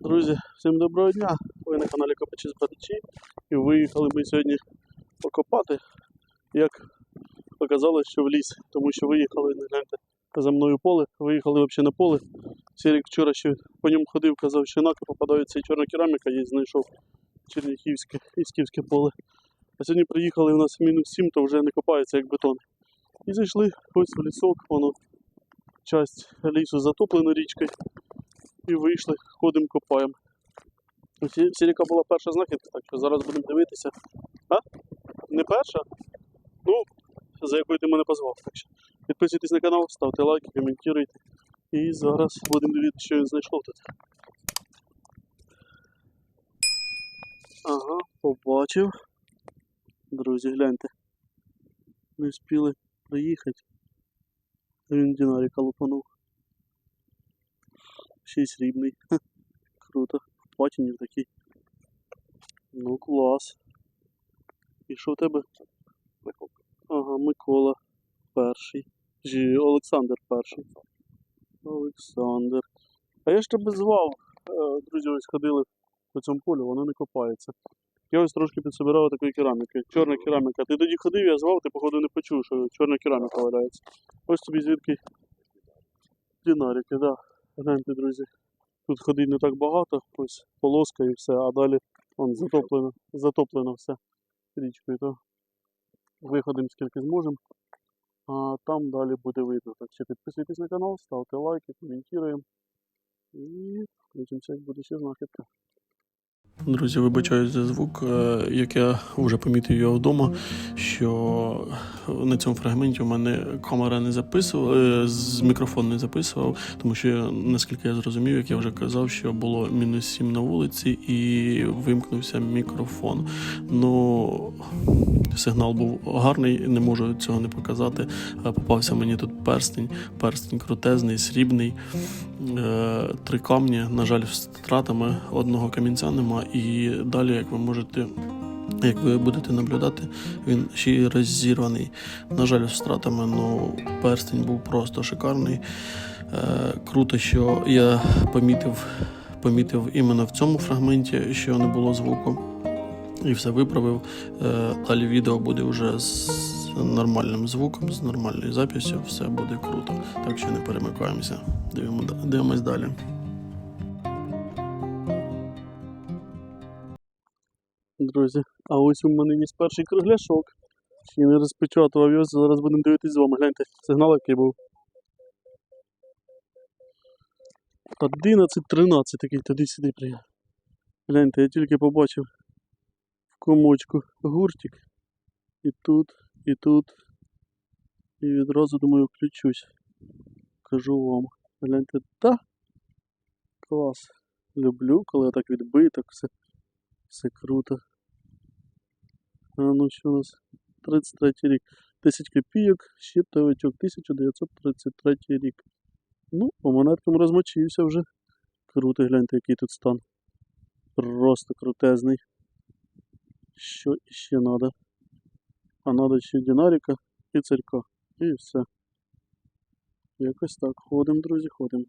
Друзі, всім доброго дня! Ви на каналі Копачі з Братичі. І виїхали ми сьогодні покопати, як показалось, що в ліс. Тому що виїхали, не гляньте, за мною поле, виїхали взагалі на поле. Сірік вчора ще по ньому ходив, казав, що наки попадається і чорна кераміка, є знайшов Черніхівське, Ісківське поле. А сьогодні приїхали у нас мінус 7, то вже не копається як бетон. І зайшли ось в лісок, воно часть лісу затоплена річкою. І вийшли, ходимо, копаємо. Сіріка була перша знахідка, так що зараз будемо дивитися. А? Не перша? Ну, за якою ти мене позвав. Так що підписуйтесь на канал, ставте лайки, коментуйте. І зараз будемо дивитися, що він знайшов тут. Ага, побачив. Друзі, гляньте. Не встигли приїхати. Він динаріка лупанув. Ще й срібний. Ха, Круто. В такий. Ну клас. І що в тебе? Ага, Микола перший. Жі, Олександр перший. Олександр. А я ж тебе звав. Е, Друзі, ось ходили по цьому полю, воно не копається. Я ось трошки підсобирав такої кераміки. Чорна кераміка. Ти тоді ходив, я звав, ти походу не почув, що чорна кераміка валяється. Ось тобі звідки динарики, да. Гляньте, друзі. Тут ходить не так багато, ось полоска і все, а далі вон, затоплено, затоплено все річкою. То виходимо скільки зможемо. А там далі буде видно. Так що підписуйтесь на канал, ставте лайки, коментуємо. І включимося, як буде ще знахідка. Друзі, вибачаюсь за звук, е, як я вже помітив його вдома, що на цьому фрагменті у мене камера не записувала, е, мікрофон не записував, тому що, наскільки я зрозумів, як я вже казав, що було мінус 7 на вулиці і вимкнувся мікрофон. Ну, сигнал був гарний, не можу цього не показати. Е, Попався мені тут перстень, перстень крутезний, срібний, три камні, на жаль, з втратами одного камінця нема. І далі, як ви можете. Як ви будете наблюдати, він ще й розірваний. На жаль, з втратами, ну перстень був просто шикарний. Е, круто, що я помітив, помітив іменно в цьому фрагменті, що не було звуку і все виправив. Е, Далі відео буде вже з нормальним звуком, з нормальною записю, все буде круто. Так що не перемикаємося. Дивимо, дивимось далі. Друзі, а ось у мене є перший кругляшок. Ще не розпечатував його, зараз будемо дивитись з вами. Гляньте, сигнал який був. 11-13 такий, туди сюди приїхав. Гляньте, я тільки побачив в комочку гуртик. І тут, і тут. І відразу думаю, включусь. Кажу вам. Гляньте, та клас. Люблю, коли я так відбиток, все, все круто. А ну що у нас? 33 рік. 10 копійок, щитовичок, 1933 рік. Ну, по монеткам розмочився вже. Круто, гляньте, який тут стан. Просто крутезний. Що іще треба? А треба ще динаріка і царька. І все. Якось так. Ходимо, друзі, ходимо.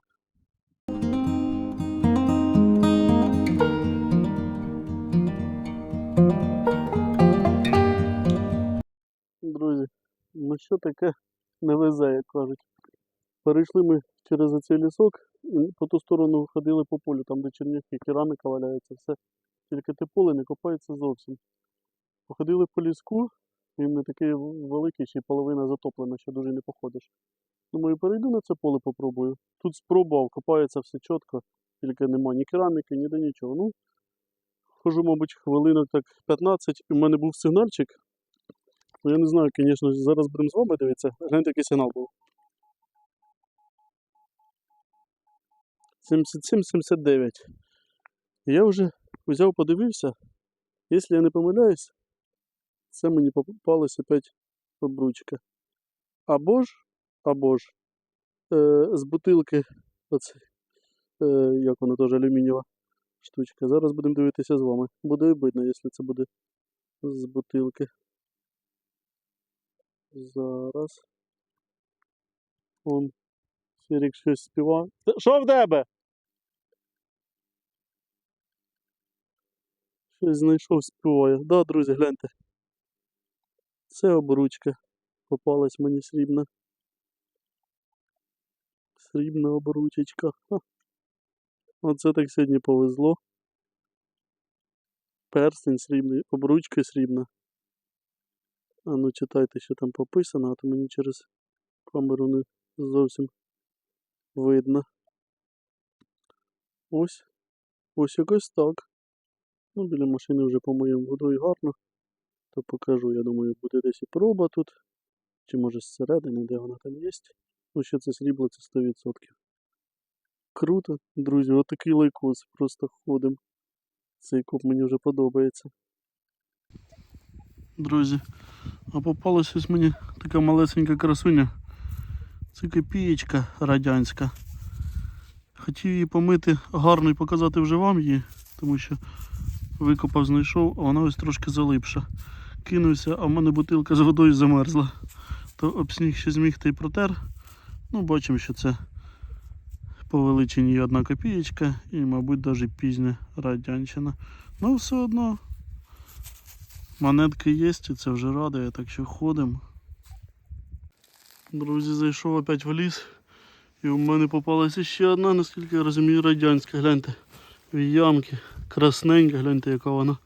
Друзі, ну що таке не везе, як кажуть. Перейшли ми через оцей лісок і по ту сторону ходили по полю, там де черняки, кераміка валяється, все. Тільки те поле не копається зовсім. Походили по ліску, він не такий великий, ще й половина затоплена, що дуже не походиш. Думаю, перейду на це поле попробую. Тут спробував, копається все чітко, тільки нема ні кераміки, ніде нічого. Ну, хожу, мабуть, хвилинок так 15, і в мене був сигнальчик. Ну, я не знаю, звісно, зараз будемо з вами дивитися. Гляньте, який сигнал був. 77-79. Я вже взяв, подивився. Якщо я не помиляюсь, це мені попалося опять обручка. Або ж, або ж е, з бутилки, оце, е, як вона теж алюмінієва штучка. Зараз будемо дивитися з вами. Буде видно, якщо це буде з бутилки. Зараз. Он. Сірік щось співає. Що в тебе? Щось знайшов, співає. Да, друзі, гляньте. Це обручка. Попалась мені срібна. Срібна обручечка. Оце так сьогодні повезло. Перстень срібний, обручка срібна. А ну читайте, що там пописано, а то мені через камеру не зовсім видно. Ось. Ось якось так. Ну, біля машини вже помиємо водою гарно. То покажу, я думаю, буде десь і проба тут. Чи може зсередини, де вона там є. Ну, що це срібло, це 100%. Круто, друзі, отакий лайкос. Просто ходимо. Цей коп мені вже подобається. Друзі, а попалась ось мені така малесенька красуня. Це копієчка радянська. Хотів її помити гарно і показати вже вам її, тому що викопав, знайшов, а вона ось трошки залипша. Кинувся, а в мене бутилка з водою замерзла. То об сніг ще зміг та й протер. Ну, бачимо, що це по величині одна копієчка і, мабуть, навіть пізня радянщина. Ну, все одно. Монетки є, і це вже радує, так що ходимо. Друзі, зайшов опять в ліс. І у мене попалася ще одна, наскільки я розумію, радянська. Гляньте. В ямки. Красненька, гляньте, яка вона.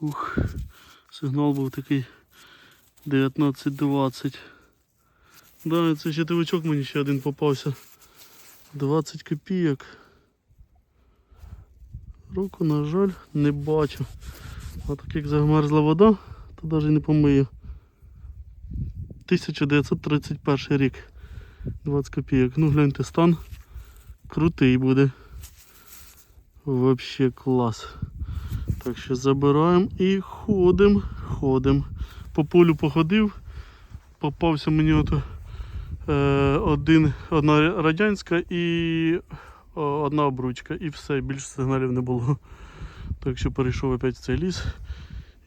Ух. Сигнал був такий 19-20. Да, це ще тивичок мені ще один попався. 20 копійок. Руку, на жаль, не бачу. А так як замерзла вода, то навіть не помию. 1931 рік. 20 копійок. Ну гляньте, стан крутий буде. Вообще клас. Так що забираємо і ходимо, ходимо. По полю походив, попався мені ото е, один, одна радянська і одна обручка. І все, більше сигналів не було. Так що перейшов опять в цей ліс.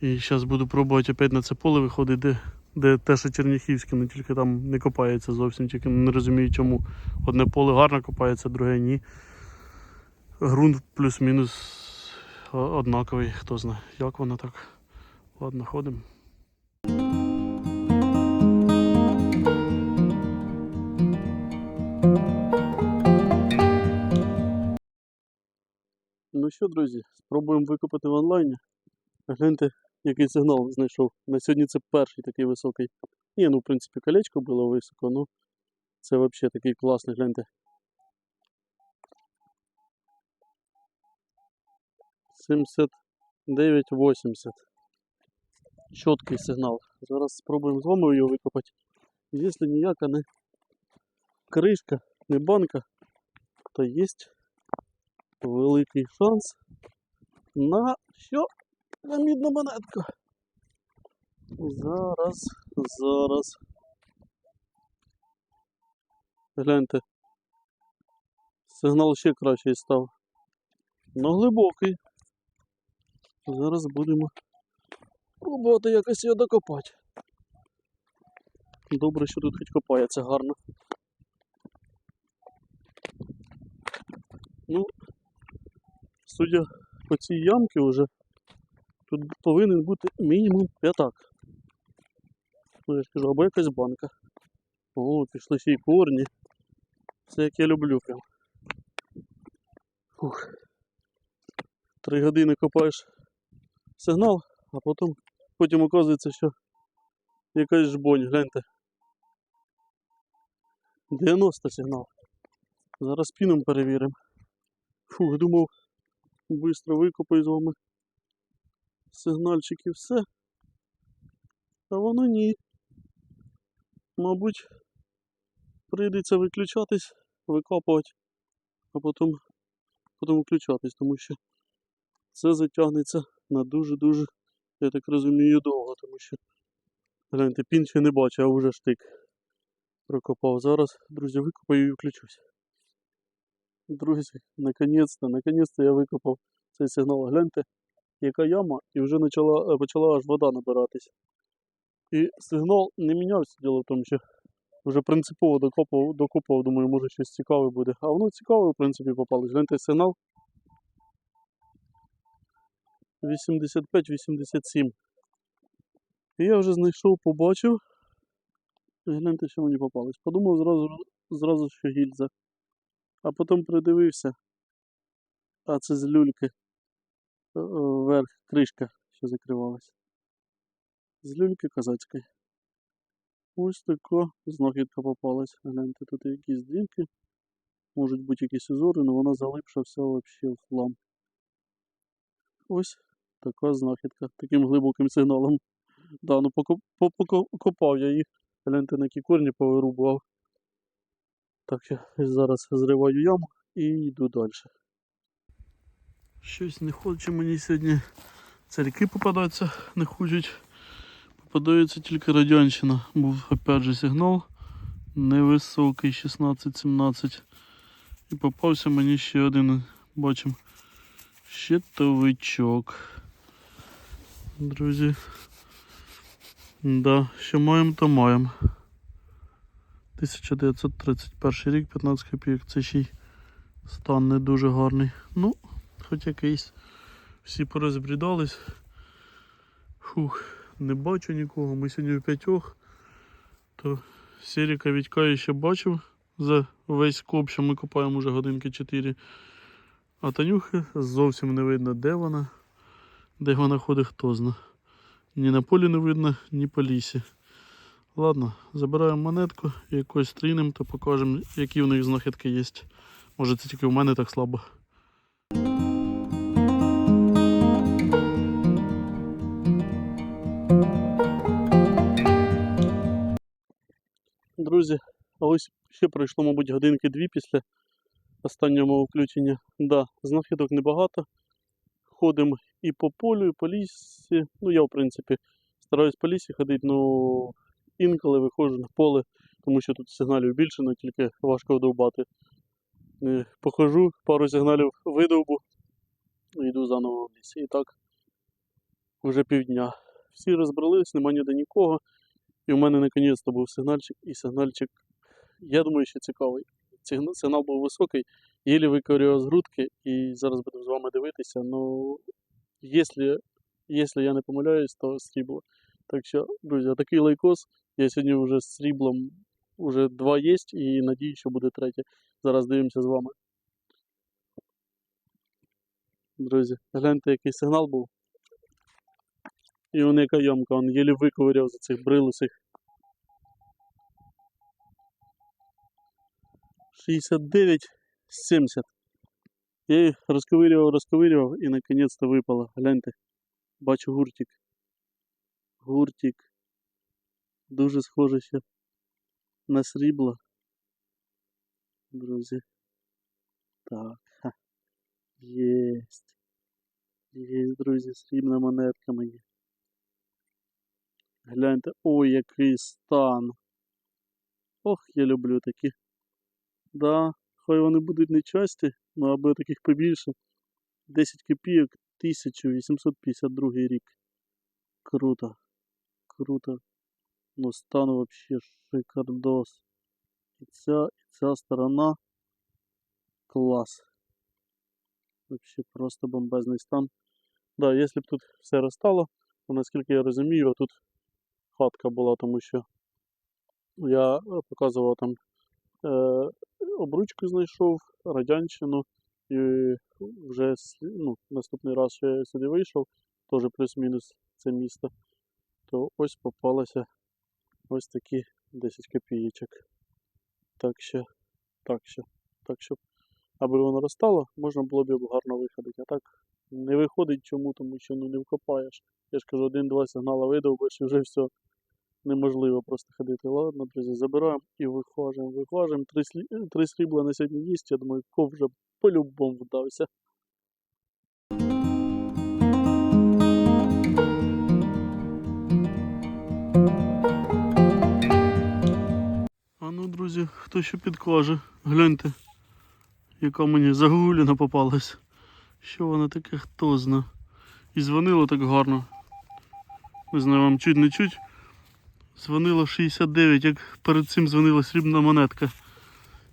І зараз буду пробувати опять на це поле виходити, де, де те, що Черніхівське, ну тільки там не копається зовсім, тільки не розумію чому. Одне поле гарно копається, друге ні. Грунт плюс-мінус однаковий, хто знає, як воно так. Ладно, ходимо. Ну що, друзі, спробуємо викопати в онлайні. Гляньте, який сигнал знайшов. На сьогодні це перший такий високий. Ні, ну в принципі колечко було високо, ну це взагалі такий класний, гляньте. 79,80. Чіткий сигнал. Зараз спробуємо з вами його викопати. Якщо ніяка не кришка, не банка, то є великий шанс на що? На мідну монетку. Зараз, зараз. Гляньте. Сигнал ще кращий став. Ну глибокий. Зараз будемо пробувати якось його докопати. Добре, що тут хоч копається гарно. Ну, судя по цій ямці вже, тут повинен бути мінімум п'ятак. Ну, я ж кажу, або якась банка. О, пішли ще й корні. Все як я люблю прям. Фух. Три години копаєш сигнал, а потім, потім оказується, що якась жбонь, гляньте. 90 сигнал. Зараз піном перевіримо. Фух, думав, швидко викопаю з вами сигнальчик і все. А воно ні. Мабуть, прийдеться виключатись, викопувати, а потім, потім включатись, тому що це затягнеться на дуже-дуже, я так розумію, довго, тому що гляньте, пін ще не бачу, а вже штик прокопав. Зараз, друзі, викопаю і включусь. Друзі, наконець-то, наконець-то я викопав цей сигнал. Гляньте, яка яма, і вже почала, почала аж вода набиратись. І сигнал не мінявся, діло в тому, що вже принципово докопав, докопав, думаю, може щось цікаве буде. А воно цікаве, в принципі, попалось. Гляньте сигнал. 85-87. І я вже знайшов, побачив. Гляньте, що мені попалось. Подумав зразу, зразу що гільза. А потім придивився. А це з люльки. Е, е, Верх, кришка, що закривалась. З люльки козацької. Ось така знахідка попалась. Гляньте, тут якісь дірки. Можуть бути якісь узори, але вона залипша вся взагалі в хлам. Ось така знахідка. Таким глибоким сигналом. Да, ну поко- по- поко- покопав я їх. Гляньте, на які корні повирубував. Так що зараз зриваю яму і йду далі. Щось не хоче мені сьогодні. Царьки попадаються, не хочуть. Попадається тільки радянщина. Був опять же сигнал невисокий 16-17. І попався мені ще один, бачимо, щитовичок. Друзі. Да, що маємо, то маємо. 1931 рік, 15 копійок. Це ще й стан не дуже гарний. Ну, хоч якийсь. Всі порозбрідались. Фух, не бачу нікого. Ми сьогодні в п'ятьох. То Сіріка Вітька я ще бачив за весь коп, що ми копаємо вже годинки 4. А Танюхи зовсім не видно, де вона, де вона ходить, хто зна. Ні на полі не видно, ні по лісі. Ладно, забираємо монетку і якось стрінемо, то покажемо, які в них знахідки є. Може це тільки в мене так слабо. Друзі, ось ще пройшло, мабуть, годинки дві після останнього мого включення. Да, знахідок небагато. Ходимо і по полю, і по лісі. Ну, я, в принципі, стараюсь по лісі ходити, ну інколи виходжу на поле, тому що тут сигналів більше, але тільки важко вдовбати. Е, Похожу, пару сигналів видовбу і йду заново в ліс. І так вже півдня. Всі розбрались, нема ніде нікого. І в мене наконець-то був сигнальчик, і сигнальчик, я думаю, що цікавий. Сигнал, був високий, єлі викорював з грудки, і зараз будемо з вами дивитися. Ну, якщо я не помиляюсь, то срібло. Так що, друзі, такий лайкос. Я сьогодні вже з сріблом вже два є, і надію, що буде третє. Зараз дивимося з вами. Друзі, гляньте, який сигнал був. І он яка ямка, он єлі виковиряв за цих брилусих. 69 70. Я їх розковирював, розковирював і наконець-то випало. Гляньте. Бачу гуртик. Гуртик. Дуже схоже ще на срібло. Друзі. Так. Ха. Єсть. Єсть, друзі, срібна монетка мені. Гляньте, ой, який стан. Ох, я люблю такі. Да, хай вони будуть не часті, ну аби таких побільше. 10 копійок, 1852 рік. Круто. Круто. Ну стан вообще шикардос. І ця, і ця сторона клас. Вообще просто бомбезний стан. Да, якщо б тут все розстало, то наскільки я розумію, тут хатка була, тому що я показував там е, обручку знайшов, радянщину, і вже ну, наступний раз, що я сюди вийшов, теж плюс-мінус це місто, то ось попалося ось такі 10 копійочок. Так що, так що, так що, аби воно розстало, можна було б його гарно виходити. А так не виходить чому, тому що ну, не вкопаєш. Я ж кажу, один-два сигнали видовбиш і вже все неможливо просто ходити. Ладно, друзі, забираємо і виходимо, виходимо. Три, слі... три срібла на сьогодні є, я думаю, ков вже по-любому вдався. Ну, друзі, хто ще підкаже, гляньте, яка мені загуліна попалась. Що вона таке, хто зна. І дзвонило так гарно. Не знаю, вам чуть не чуть. Дзвонило 69, як перед цим дзвонила срібна монетка.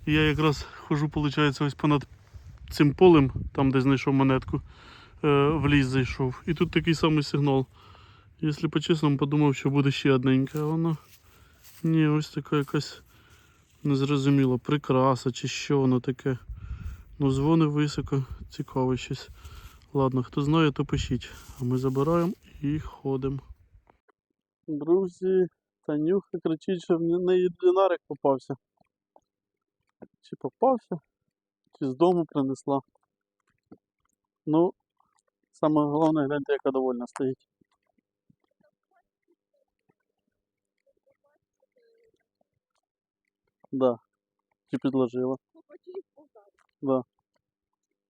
І я якраз хожу, виходить, ось понад цим полем, там де знайшов монетку. е, в ліс зайшов. І тут такий самий сигнал. Якщо по-чесному подумав, що буде ще одненька, а воно. Ні, ось така якась незрозуміло, прикраса чи що воно таке. Ну, дзвони високо, цікаво щось. Ладно, хто знає, то пишіть. А ми забираємо і ходимо. Друзі, Танюха кричить, що в неї динарик попався. Чи попався, чи з дому принесла. Ну, саме головне, гляньте, яка довольна стоїть. Да. Чи підложила. Да.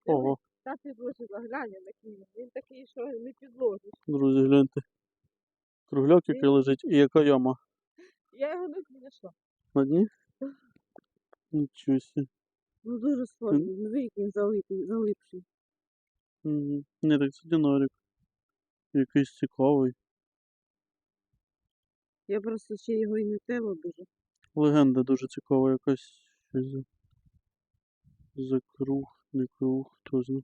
Ого, Та підложила, глянь який. Він такий, що не підложиш. друзі, гляньте. Кругляк, який лежить, і яка яма. Я його не знайшла. На дні? Нічого себе. Ну дуже. Ну як він залипий, залипший. Мгм. Ні, так це динарик. Якийсь цікавий. Я просто ще його і не тема дуже. Легенда дуже цікава якась. Що за, круг, не круг, хто знає.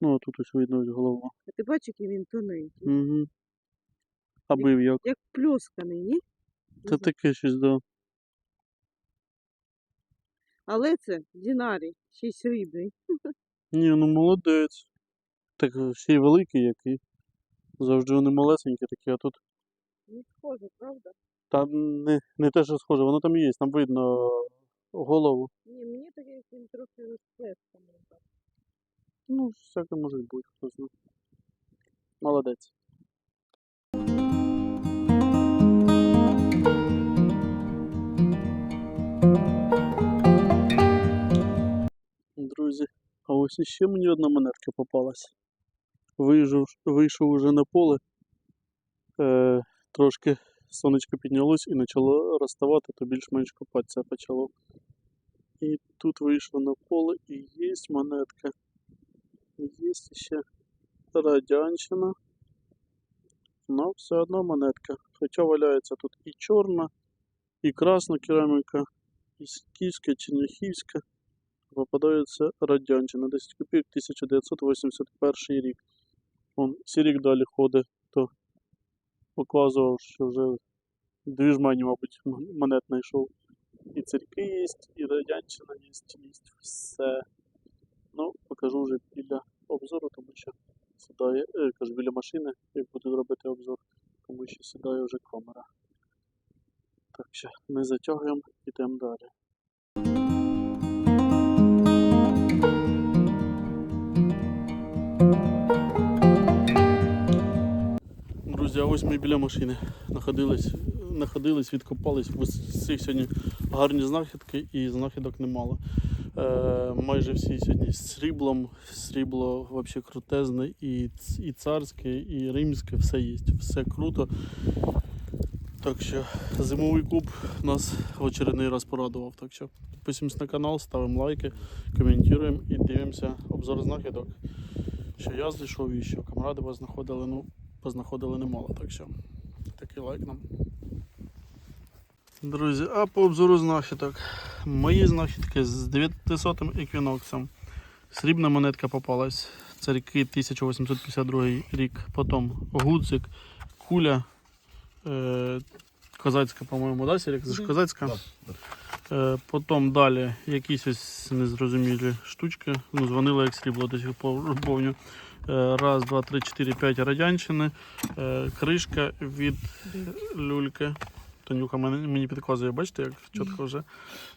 Ну, а тут ось видно ось голова. А ти бачиш, який він тоненький. Угу. А бив як? Як пльосканий, ні? Це таке щось, да. Але це динарій, ще й срібний. Ні, ну молодець. Так ще й великий який. Завжди вони малесенькі такі, а тут. Не схоже, правда? Та не, не те, що схоже, воно там є, там видно голову. Ні, мені таке, він трохи розплесканий. так. Ну, всяке може бути, хто знає. Молодець. Друзі, а ось іще мені одна монетка попалась. Вийшов, вийшов уже на поле. Е, трошки сонечко піднялось і почало розставати, то більш-менш копатися почало. І тут вийшло на поле і є монетка. Є ще радянщина. Но все одно монетка. Хоча валяється тут і чорна, і красна кераміка, і скіфська, черняхівська. Попадається радянщина. 10 копійок 1981 рік. Он сірік далі ходить, показував, що вже дві жмені, мабуть, монет знайшов. І церкви є, і радянщина є, є все. Ну, покажу вже біля обзору, тому що сідає, е, кажу, біля машини, як буду робити обзор, тому що сідає вже камера. Так що не затягуємо, йдемо далі. Друзі, ось ми біля машини знаходились, знаходились відкопались. Цих сьогодні гарні знахідки і знахідок немало. Е, майже всі сьогодні з сріблом. Срібло взагалі крутезне, і, і царське, і римське, все є. Все круто. Так що зимовий куб нас в очередний раз порадував. Так що підписуємось на канал, ставимо лайки, коментуємо і дивимося обзор знахідок. Що я знайшов і що камради вас знаходили, ну, познаходили немало. Так що такий лайк нам. Друзі, а по обзору знахідок. Мої знахідки з 900 еквіноксом. Срібна монетка попалась. Це ріки 1852 рік. Потім гудзик, куля. Е, козацька, по-моєму, да, Серік? Це ж козацька. Е, потім далі якісь ось незрозумілі штучки. Ну, дзвонили як срібло до сих пор помню. Е, раз, два, три, чотири, п'ять радянщини. Е, кришка від люльки. Танюха мені підказує, бачите, як чітко вже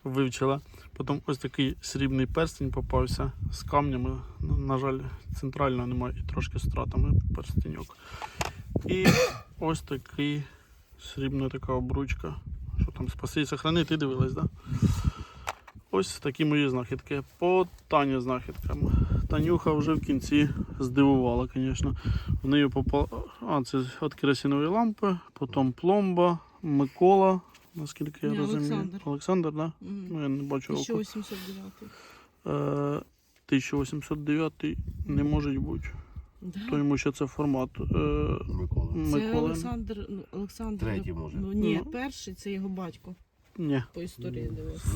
вивчила. Потім ось такий срібний перстень попався з камнями. На жаль, центрального немає і трошки стратами перстеньок. І ось такий срібна така обручка. Що там спаси і сохрани, ти дивилась, так? Да? Ось такі мої знахідки. По Тані знахідкам. Танюха вже в кінці здивувала, звісно. В неї попала. А, це від керосинової лампи, потім пломба, Микола, наскільки я Ні, розумію. Олександр. Олександр. Да? Мгм. Ну, я не бачу року. 1809. Е, 1809 не може бути. Да. Тому що це формат е, Микола. Це Миколи. Olександр, ну, Олександр. Третій, може. Ну, ні, Ну. перший це його батько Ні, по історії дивився.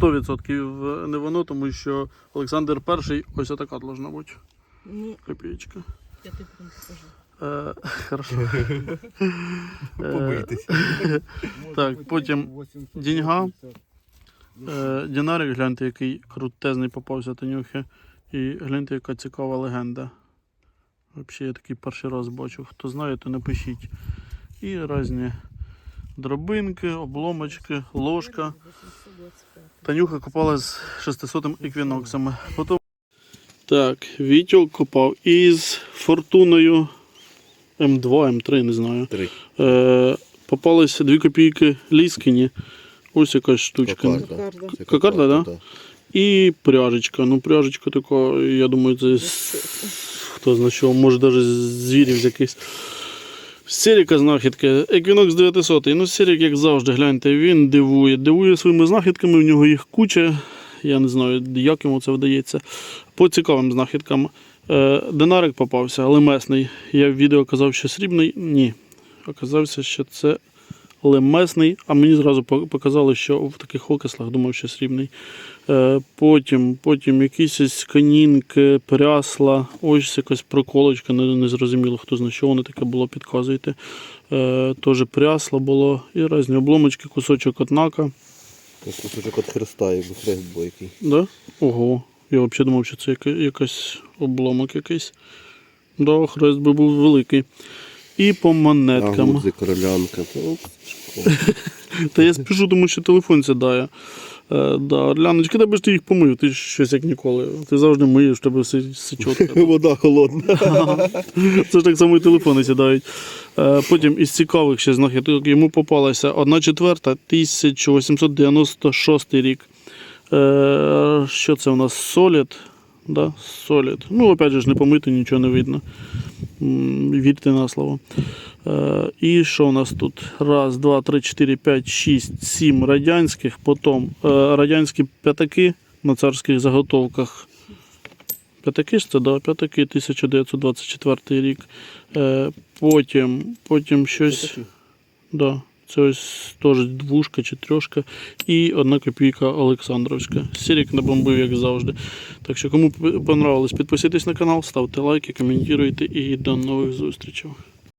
100% не воно, тому що Олександр І ось така должна бути. Ну, Копеечка. я тобі потім покажу. Е, Хорошо. Е, Побийтесь. Так, потім деньга. Е, Дінарик, гляньте, який крутезний попався Танюхи. І гляньте, яка цікава легенда. Взагалі я такий перший раз бачу. Хто знає, то напишіть. І різні дробинки, обломочки, ложка. Танюха копала з 600 еквіноксами. Потім... Так, Вітьок копав із фортуною М2, М3, не знаю. Три. Е, попалися 2 копійки Ліскіні. Ось якась штучка. Кокарда. Кокарда. Кокарда, да? так. І пряжечка. Ну, пряжечка така, я думаю, це хто знає що, може навіть з звірів з якихось. Сіріка знахідка. Еквінокс 900. Ну, Сірік, як завжди, гляньте, він дивує. Дивує своїми знахідками, в нього їх куча. Я не знаю, як йому це вдається. По цікавим знахідкам. Е, Динарик попався, але месний. Я в відео казав, що срібний. Ні. Оказався, що це лемесний, а мені зразу показали, що в таких окислах думав, що срібний. Е, Потім, потім якісь канінки, прясла, ось якась проколочка, не, не зрозуміло, хто знає, що воно таке було, підказуйте. Е, Теж прясла було і різні обломочки, кусочок однака. Кусочок від хреста, якби хрест був який. Да? Ого. Я взагалі думав, що це яка, якась обломок якийсь. Да, хрест би був великий. І по монеткам. гудзи, королянка. Та я спішу, тому що телефон сідає. Е, да, Орляночка, де б ж ти їх помив? Ти ж щось як ніколи. Ти завжди миєш, в тебе все, все чітко. Вода холодна. Це ж так само і телефони сідають. Е, Потім із цікавих ще знахідок йому попалася 1 четверта 1896 рік. Е, Що це у нас? Солід. Да? Солід. Ну, опять же, ж, не помити, нічого не видно. Вірте на слово. Е, І що у нас тут? Раз, два, три, чотири, п'ять, шість, сім радянських, потім е, радянські п'ятаки на царських заготовках. П'ятаки ж це, да, п'ятаки 1924 рік. Е, потім, потім щось. Да, це ось теж двушка чи трьошка. І одна копійка Олександровська. Сірік набомбив, як завжди. Так що, кому понравилось, підписуйтесь на канал, ставте лайки, коментуйте і до нових зустрічей.